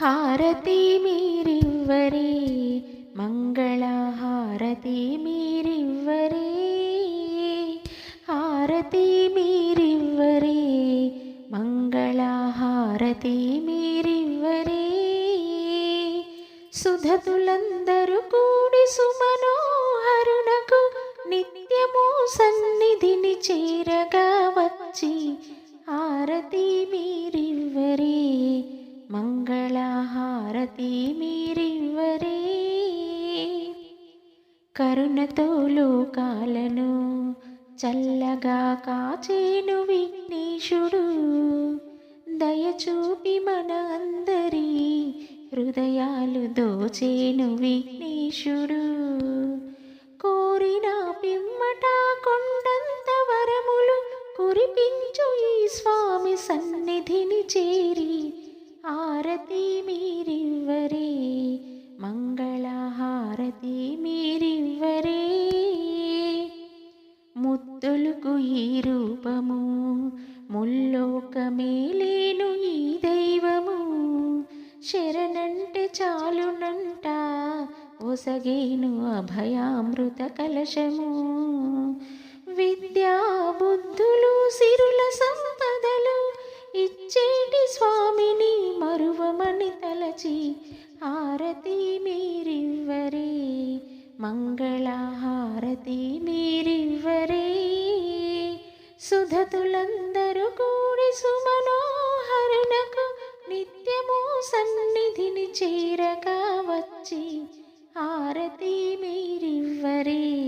హారతి మీరివ్వరే మంగళ హారతి మీరివ్వరే. హారతి మీరివ్వరే మంగళ హారతి మీరివ్వరే. సుధతులందరూ కూడి సుమనోహరునకు నిత్యము సన్నిధిని చేరగా వచ్చి హారతి మీరివ్వరే. మంగళహారతి మీరివ్వరే కరుణతో లోకాలను చల్లగా కాచేను విఘ్నేశుడు. దయచూపి మన అందరి హృదయాలు దోచేను విఘ్నేశుడు. కోరిన పిమ్మట కొండంత వరములు కురిపించు ఈ స్వామి సన్నిధిని చేరి. ఆరతి మీ ముద్దులకు ఈ రూపము. ముల్లోకమేలేను ఈ దైవము. శరణంటే చాలునంట ఒసగేను అభయామృత కలశము. విద్యా బుద్ధులు సిరుల సంపదలు ఇచ్చేటి స్వామిని మరువమని తలచి హారతి మీరివ్వరే. మంగళ హారతి మీ సుధతులందరూ కూడి సుమనోహరునకు నిత్యము సన్నిధిని చేరగా వచ్చి హారతి మీరివ్వరే.